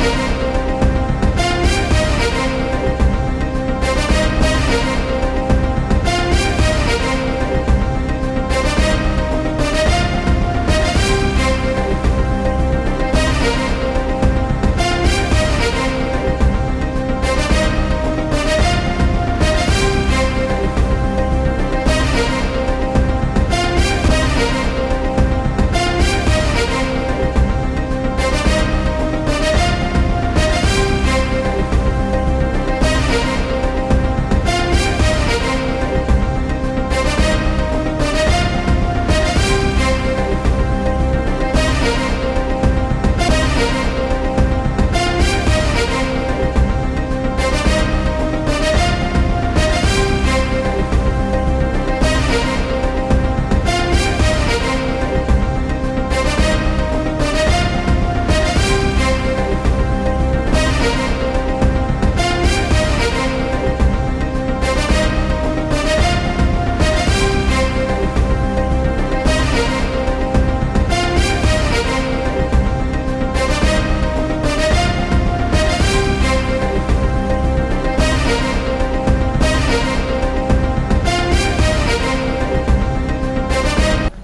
Музика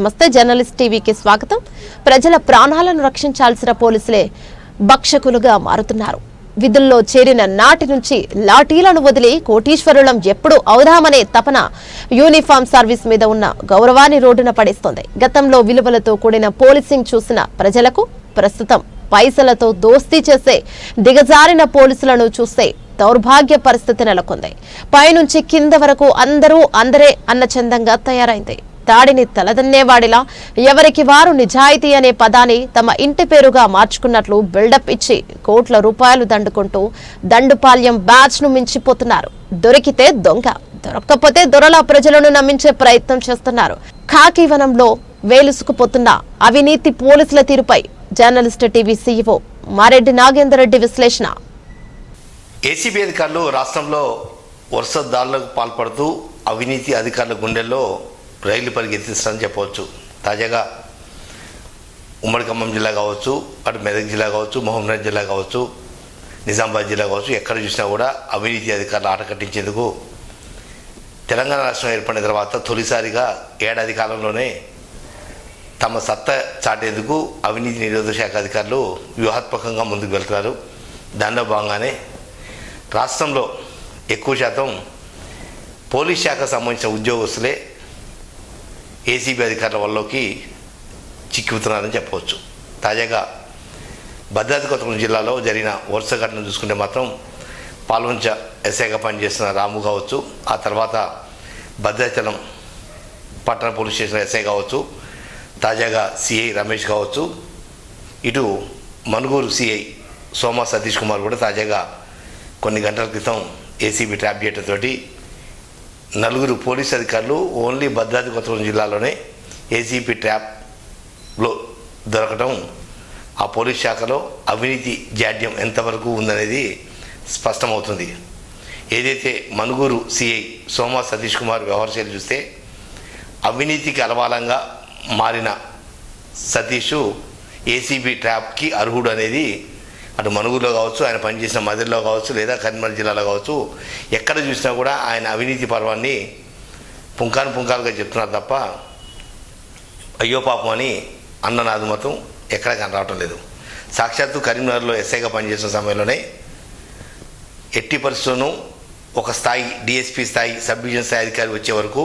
నమస్తే జర్నలిస్ట్ టీవీకి స్వాగతం. ప్రజల ప్రాణాలను రక్షించాల్సిన పోలీసులే భక్షకులుగా మారుతున్నారు. విధుల్లో చేరిన నాటి నుంచి లాఠీలను వదిలి కోటీశ్వరులం ఎప్పుడు అవుదామనే తపన యూనిఫామ్ సర్వీస్ మీద ఉన్న గౌరవాన్ని రోడ్డున పడేస్తోంది. గతంలో విలువలతో కూడిన పోలీసింగ్ చూసిన ప్రజలకు ప్రస్తుతం పైసలతో దోస్తీ చేసే దిగజారిన పోలీసులను చూస్తే దౌర్భాగ్య పరిస్థితి నెలకొంది. పైనుంచి కింద వరకు అందరూ అందరే అన్న చందంగా తయారైంది. దాడిని తలదన్నేవాడిలా ఎవరికి వారు నిజాయితీ అనే పదాన్ని తమ ఇంటి పేరుగా మార్చుకున్నట్లు బిల్డప్ ఇచ్చి కోట్ల రూపాయలు దండుకుంటూ దండుపాల్యం బ్యాచ్ను మించిపోతున్నారు. దొరికితే దొంగ దొరక్కపోతే దొరలా ప్రజలను నమ్మించే ప్రయత్నం చేస్తున్నారు. ఖాకీవనంలో వేలుసుకుపోతున్న అవినీతి పోలీసుల తీరుపై journalist TV CEO Mareddy Nagendar Reddy విశ్లేషణ. ఏసీబీ అధికారులు రాష్ట్రంలో వరుస దాడులకు పాల్పడుతూ అవినీతి అధికారుల గుండెల్లో రైలు పరిగెత్తిస్తారని చెప్పవచ్చు. తాజాగా ఉమ్మడి ఖమ్మం జిల్లా కావచ్చు అటు మెదక్ జిల్లా కావచ్చు మహబూబ్నగర్ జిల్లా కావచ్చు నిజామాబాద్ జిల్లా కావచ్చు ఎక్కడ చూసినా కూడా అవినీతి అధికారులు ఆటకట్టించేందుకు తెలంగాణ రాష్ట్రం ఏర్పడిన తర్వాత తొలిసారిగా ఏడాది కాలంలోనే తమ సత్తా చాటేందుకు అవినీతి నిరోధక శాఖ అధికారులు వ్యూహాత్మకంగా ముందుకు వెళ్తున్నారు. దానిలో భాగంగానే రాష్ట్రంలో ఎక్కువ శాతం పోలీస్ శాఖకు సంబంధించిన ఉద్యోగస్తులే ఏసీబీ అధికారుల వల్లకి చిక్కుతున్నారని చెప్పవచ్చు. తాజాగా భద్రాద్రి కొత్తగూడెం జిల్లాలో జరిగిన వరుస ఘటన చూసుకుంటే మాత్రం పాల్వంచ ఎస్ఐగా పనిచేసిన రాము కావచ్చు ఆ తర్వాత భద్రాచలం పట్టణ పోలీస్ స్టేషన్ ఎస్ఐ కావచ్చు తాజాగా సిఐ రమేష్ కావచ్చు ఇటు మనుగూరు సిఐ సోమా సతీష్ కుమార్ కూడా తాజాగా కొన్ని గంటల క్రితం ఏసీబీ ట్రాప్ చేయటంతో నలుగురు పోలీస్ అధికారులు ఓన్లీ భద్రాద్రి కొత్తగూడెం జిల్లాలోనే ఏసీపీ ట్రాప్లో దొరకటం ఆ పోలీస్ శాఖలో అవినీతి జాడ్యం ఎంతవరకు ఉందనేది స్పష్టమవుతుంది. ఏదైతే మనుగూరు సిఐ సోమా సతీష్ కుమార్ వ్యవహారశైలి చూస్తే అవినీతికి అలవాలంగా మారిన సతీషు ఏసీబీ ట్రాప్కి అర్హుడు అనేది అటు మనుగులో కావచ్చు ఆయన పనిచేసిన మదిలో కావచ్చు లేదా కరీంనగర్ జిల్లాలో కావచ్చు ఎక్కడ చూసినా కూడా ఆయన అవినీతి పర్వాన్ని పుంకాను పుంకాలుగా చెప్తున్నారు తప్ప అయ్యో పాపం అని అన్ననాదు మతం ఎక్కడ కనరావటం లేదు. సాక్షాత్తు కరీంనగర్లో ఎస్ఐగా పనిచేసిన సమయంలోనే ఎట్టి పరిస్థితులను ఒక స్థాయి డిఎస్పీ స్థాయి సబ్ డివిజన్ స్థాయి అధికారి వచ్చే వరకు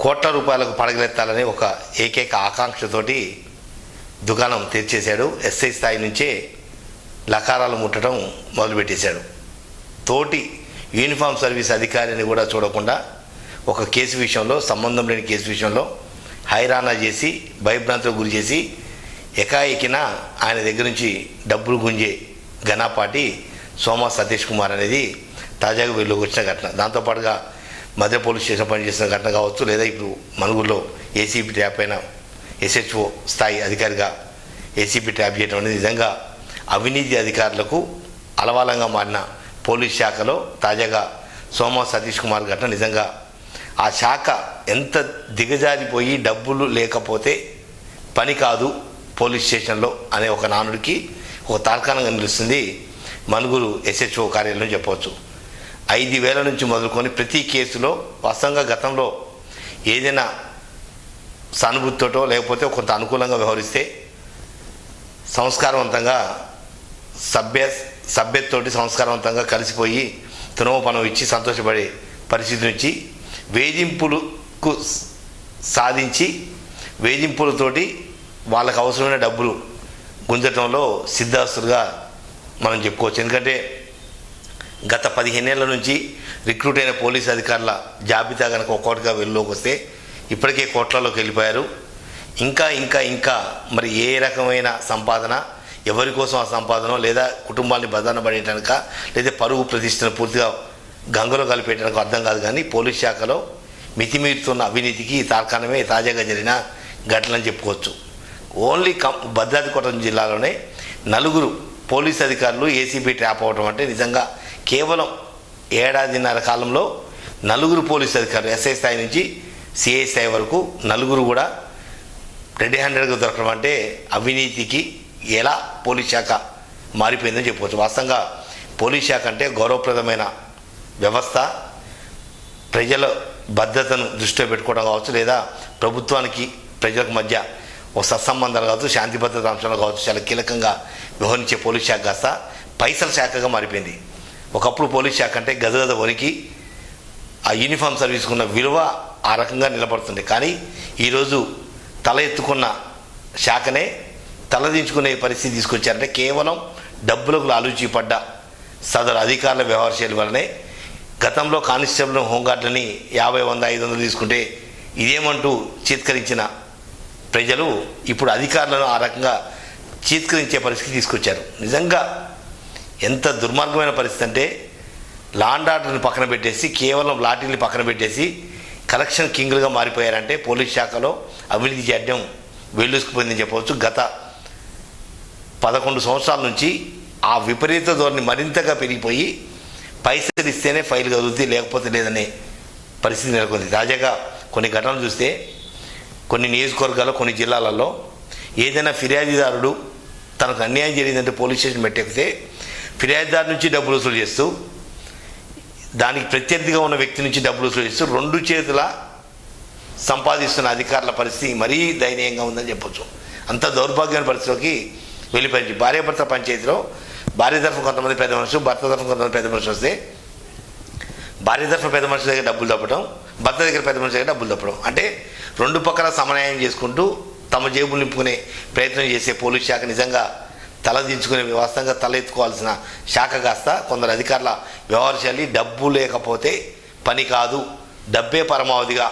కోట్ల రూపాయలకు పడగలెత్తాలని ఒక ఏకైక ఆకాంక్షతోటి దుకాణం తెరిచేశాడు. ఎస్ఐ స్థాయి నుంచే లకారాలు ముట్టడం మొదలుపెట్టేశాడు. తోటి యూనిఫామ్ సర్వీస్ అధికారిని కూడా చూడకుండా ఒక కేసు విషయంలో సంబంధం లేని కేసు విషయంలో హైరానా చేసి భయభ్రాంతులకు గురి చేసి ఎకాయికిన ఆయన దగ్గర నుంచి డబ్బులు గుంజే ఘనాపాటి సోమా సతీష్ కుమార్ అనేది తాజాగా వీళ్ళకి వచ్చిన ఘటన. దాంతోపాటుగా మధ్య పోలీస్ స్టేషన్ పనిచేసిన ఘటన కావచ్చు లేదా ఇప్పుడు మనుగురులో ఏసీబీ ట్యాప్ అయిన ఎస్హెచ్ఓ స్థాయి అధికారిగా ఏసీబీ ట్యాప్ చేయడం అనేది నిజంగా అవినీతి అధికారులకు అలవాలంగా మారిన పోలీస్ శాఖలో తాజాగా సోమా సతీష్ కుమార్ ఘటన నిజంగా ఆ శాఖ ఎంత దిగజారిపోయి డబ్బులు లేకపోతే పని కాదు పోలీస్ స్టేషన్లో అనే ఒక నానుడికి ఒక తార్కాణంగా నిలుస్తుంది మనుగురు ఎస్హెచ్ఓ కార్యాలయం చెప్పవచ్చు. ఐదు వేల నుంచి మొదలుకొని ప్రతి కేసులో వాస్తవంగా గతంలో ఏదైనా సానుభూతితోటో లేకపోతే కొంత అనుకూలంగా వ్యవహరిస్తే సంస్కారవంతంగా సభ్య సభ్యతోటి సంస్కారవంతంగా కలిసిపోయి తృణోపనం ఇచ్చి సంతోషపడే పరిస్థితి నుంచి వేధింపులకు సాధించి వేధింపులతోటి వాళ్ళకు అవసరమైన డబ్బులు గుంజటంలో సిద్ధాస్తులుగా మనం చెప్పుకోవచ్చు. ఎందుకంటే గత పదిహేనేళ్ళ నుంచి రిక్రూట్ అయిన పోలీస్ అధికారుల జాబితా కనుక ఒక్కొక్కటిగా వెళ్ళలోకి వస్తే ఇప్పటికే కోట్లలోకి వెళ్ళిపోయారు. ఇంకా ఇంకా ఇంకా మరి ఏ రకమైన సంపాదన ఎవరి కోసం ఆ సంపాదన లేదా కుటుంబాన్ని బదాన పడేయటానిక లేదా పరువు ప్రతిష్టను పూర్తిగా గంగలో కలిపేయడానికి అర్థం కాదు కానీ పోలీస్ శాఖలో మితిమీరుతున్న అవినీతికి ఈ తార్కాణమే తాజాగా జరిగిన ఘటనని చెప్పుకోవచ్చు. ఓన్లీ కం భద్రాద్రి కొట్టం జిల్లాలోనే నలుగురు పోలీస్ అధికారులు ఏసీబీ ట్రాప్ అవడం అంటే నిజంగా కేవలం ఏడాదిన్నర కాలంలో నలుగురు పోలీస్ అధికారులు ఎస్ఐ స్థాయి నుంచి సిఐ స్థాయి వరకు నలుగురు కూడా రెడీ హ్యాండెడ్గా దొరకడం అంటే అవినీతికి ఎలా పోలీస్ శాఖ మారిపోయిందని చెప్పవచ్చు. వాస్తవంగా పోలీస్ శాఖ అంటే గౌరవప్రదమైన వ్యవస్థ. ప్రజల భద్రతను దృష్టిలో పెట్టుకోవడం కావచ్చు లేదా ప్రభుత్వానికి ప్రజలకు మధ్య ఒక సత్సంబంధాలు కావచ్చు శాంతి భద్రత అంశాలు కావచ్చు చాలా కీలకంగా వ్యవహరించే పోలీస్ శాఖ కాస్త పైసల శాఖగా మారిపోయింది. ఒకప్పుడు పోలీస్ శాఖ అంటే గదగద వరికి ఆ యూనిఫామ్ సర్వీస్కున్న విలువ ఆ రకంగా నిలబడుతుంది. కానీ ఈరోజు తల ఎత్తుకున్న శాఖనే తలదించుకునే పరిస్థితి తీసుకొచ్చారంటే కేవలం డబ్బులకు లాలూచి పడ్డ సదరు అధికారుల వ్యవహార శైలి వల్లనే గతంలో కానిస్టేబుల్ హోంగార్డులని యాభై వంద ఐదు వందలు తీసుకుంటే ఇదేమంటూ చీత్కరించిన ప్రజలు ఇప్పుడు అధికారులను ఆ రకంగా చీత్కరించే పరిస్థితి తీసుకొచ్చారు. నిజంగా ఎంత దుర్మార్గమైన పరిస్థితి అంటే లాండ్ ఆర్డర్ని పక్కన పెట్టేసి కేవలం లాఠీని పక్కన పెట్టేసి కలెక్షన్ కింగ్లుగా మారిపోయారంటే పోలీస్ శాఖలో అవినీతి చేయడం వెల్లుసుకుపోయిందని చెప్పవచ్చు. గత పదకొండు సంవత్సరాల నుంచి ఆ విపరీత ధోరణి మరింతగా పెరిగిపోయి పైసలు ఇస్తేనే ఫైల్ కదులుతుంది లేకపోతే లేదనే పరిస్థితి నెలకొంది. తాజాగా కొన్ని ఘటనలు చూస్తే కొన్ని నియోజకవర్గాల్లో కొన్ని జిల్లాలలో ఏదైనా ఫిర్యాదుదారుడు తనకు అన్యాయం జరిగిందంటే పోలీస్ స్టేషన్ పెట్టేస్తే ఫిర్యాదుదారు నుంచి డబ్బులు వసూలు చేస్తూ దానికి ప్రత్యర్థిగా ఉన్న వ్యక్తి నుంచి డబ్బులు వసూలు చేస్తూ రెండు చేతుల సంపాదిస్తున్న అధికారుల పరిస్థితి మరీ దయనీయంగా ఉందని చెప్పొచ్చు. అంత దౌర్భాగ్యమైన పరిస్థితిలోకి వెళ్ళిపోయింది భార్యాభర్త పంచాయతీలో భార్య తరఫున కొంతమంది పెద్ద మనుషులు భర్త తరఫున కొంతమంది పెద్ద మనుషులు వస్తే భార్య తరఫున పెద్ద మనుషుల దగ్గర డబ్బులు తప్పడం భర్త దగ్గర పెద్ద మనుషుల దగ్గర డబ్బులు తప్పడం అంటే రెండు పక్కల సమన్వయం చేసుకుంటూ తమ జేబులు నింపుకునే ప్రయత్నం చేసే పోలీస్ శాఖ నిజంగా తలదించుకునే వాస్తవంగా తల ఎత్తుకోవాల్సిన శాఖ కాస్త కొందరు అధికారుల వ్యవహారశాలి డబ్బు లేకపోతే పని కాదు డబ్బే పరమావధిగా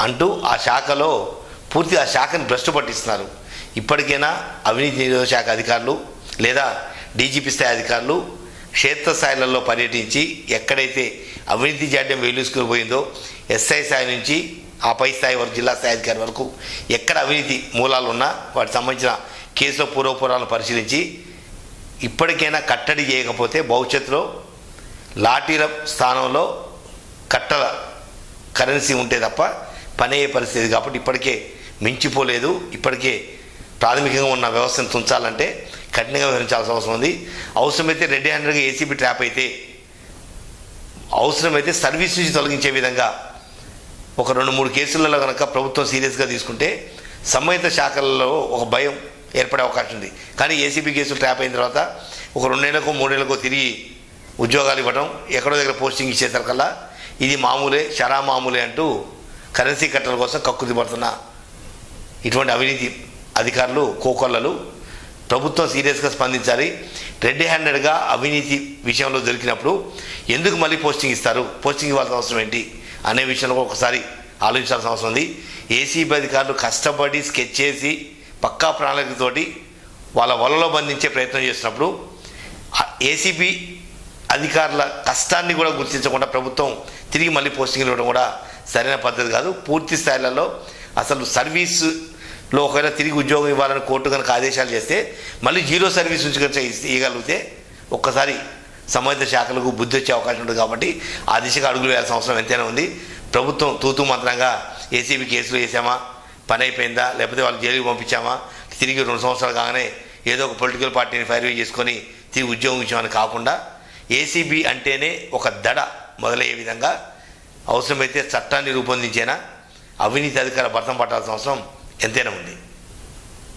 అంటూ ఆ శాఖలో పూర్తి ఆ శాఖని భ్రష్టు పట్టిస్తున్నారు ఇప్పటికైనా అవినీతి నిరోధక శాఖ అధికారులు లేదా డీజీపీ స్థాయి అధికారులు క్షేత్రస్థాయిలలో పర్యటించి ఎక్కడైతే అవినీతి జాడ్యం వేలుసుకుని పోయిందో ఎస్ఐ స్థాయి నుంచి ఆ పై స్థాయి వరకు జిల్లా స్థాయి అధికారి వరకు ఎక్కడ అవినీతి మూలాలు ఉన్నా వాటికి సంబంధించిన కేసుల పూర్వపురాలను పరిశీలించి ఇప్పటికైనా కట్టడి చేయకపోతే భవిష్యత్తులో లాఠీల స్థానంలో కట్టల కరెన్సీ ఉంటే తప్ప పని అయ్యే పరిస్థితి కాబట్టి ఇప్పటికే మించిపోలేదు. ఇప్పటికే ప్రాథమికంగా ఉన్న వ్యవస్థను తుంచాలంటే కఠినంగా వ్యవహరించాల్సిన అవసరం ఉంది. అవసరమైతే రెడ్ హ్యాండెడ్గా ఏసీబీ ట్రాప్ అయితే అవసరమైతే సర్వీస్ నుంచి తొలగించే విధంగా ఒక రెండు మూడు కేసులలో కనుక ప్రభుత్వం సీరియస్గా తీసుకుంటే సంబంధిత శాఖలలో ఒక భయం ఏర్పడే అవకాశం ఉంది. కానీ ఏసీబీ కేసులు ట్రాప్ అయిన తర్వాత ఒక రెండేళ్ళకో మూడేళ్ళకో తిరిగి ఉద్యోగాలు ఇవ్వడం ఎక్కడో దగ్గర పోస్టింగ్ ఇచ్చేసరికల్లా ఇది మామూలే షరా మామూలే అంటూ కరెన్సీ కట్టల కోసం కక్కుది పడుతున్న ఇటువంటి అవినీతి అధికారులు కోకొల్లలు ప్రభుత్వం సీరియస్గా స్పందించాలి. రెడ్ హ్యాండెడ్గా అవినీతి విషయంలో దొరికినప్పుడు ఎందుకు మళ్ళీ పోస్టింగ్ ఇస్తారు? పోస్టింగ్ ఇవ్వాల్సిన అవసరం ఏంటి? అనే విషయంలో ఒకసారి ఆలోచించాల్సిన అవసరం ఉంది. ఏసీబీ అధికారులు కష్టపడి స్కెచ్ చేసి పక్కా ప్రణాళికతోటి వాళ్ళ వలలో బంధించే ప్రయత్నం చేసినప్పుడు ఏసీబీ అధికారుల కష్టాన్ని కూడా గుర్తించకుండా ప్రభుత్వం తిరిగి మళ్ళీ పోస్టింగ్లు ఇవ్వడం కూడా సరైన పద్ధతి కాదు. పూర్తి స్థాయిలలో అసలు లో ఒకవేళ తిరిగి ఉద్యోగం ఇవ్వాలని కోర్టు కనుక ఆదేశాలు చేస్తే మళ్ళీ జీరో సర్వీస్ నుంచి కనుక ఇవ్వగలిగితే ఒక్కసారి సంబంధిత శాఖలకు బుద్ధి వచ్చే అవకాశం ఉంటుంది కాబట్టి ఆ దిశగా అడుగులు వేయాల్సిన అవసరం ఎంతైనా ఉంది. ప్రభుత్వం తూతు మంత్రంగా ఏసీబీ కేసులు వేసామా? పని అయిపోయిందా? లేకపోతే వాళ్ళు జైలుకి పంపించామా? తిరిగి రెండు సంవత్సరాలు కాగానే ఏదో ఒక పొలిటికల్ పార్టీని ఫైర్ చేసుకొని తిరిగి ఉద్యోగం ఇచ్చామని కాకుండా ఏసీబీ అంటేనే ఒక దడ మొదలయ్యే విధంగా అవసరమైతే చట్టాన్ని రూపొందించేనా? అవినీతి అధికార భర్తం పట్టాల్సిన అవసరం ఎంతైనా ఉంది.